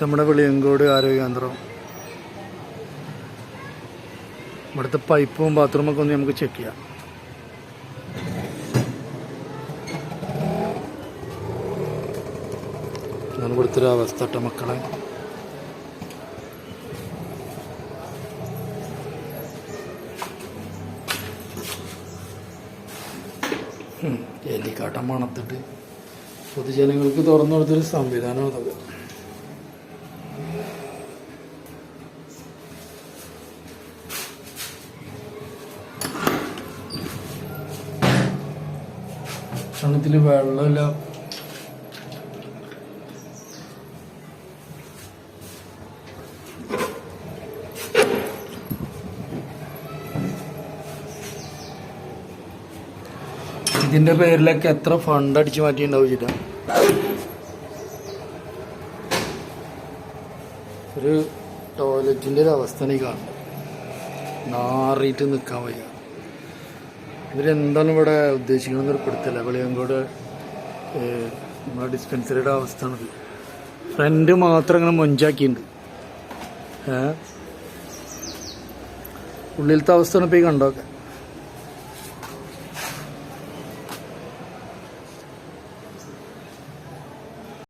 നമ്മുടെ വെളിയങ്കോട് ആരോഗ്യ കേന്ദ്രം ഇവിടുത്തെ പൈപ്പും ബാത്റൂമൊക്കെ ഒന്ന് നമുക്ക് ചെക്ക് ചെയ്യാം. ഞാൻ ഇവിടുത്തെ അവസ്ഥ മക്കളെ. എലിക്കാട്ടം മണത്തിട്ട് പൊതുജനങ്ങൾക്ക് തുറന്നു കൊടുത്തൊരു സംവിധാനം അതൊക്കെ ഭക്ഷണത്തിൽ വെള്ളമില്ല. ഇതിന്റെ പേരിലൊക്കെ എത്ര ഫണ്ട് അടിച്ചു ചില ഒരു ടോയ്ലറ്റിന്റെ ഒരു അവസ്ഥയാണ് ഈ കാണുന്നത്. നാറിയിട്ട് നിൽക്കാൻ വയ്യ. ഇവരെന്താണ് ഇവിടെ ഉദ്ദേശിക്കണമെന്ന് ഒരു പിടുത്തല്ല വെളിയങ്കോട് നമ്മുടെ ഡിസ്പെൻസറിയുടെ അവസ്ഥയാണിത്. ഫ്രണ്ട് മാത്രം ഇങ്ങനെ മൊഞ്ചാക്കിയിട്ടുണ്ട്. ഉള്ളിലത്തെ അവസ്ഥയാണ് ഇപ്പോൾ ഈ കണ്ടോക്കെ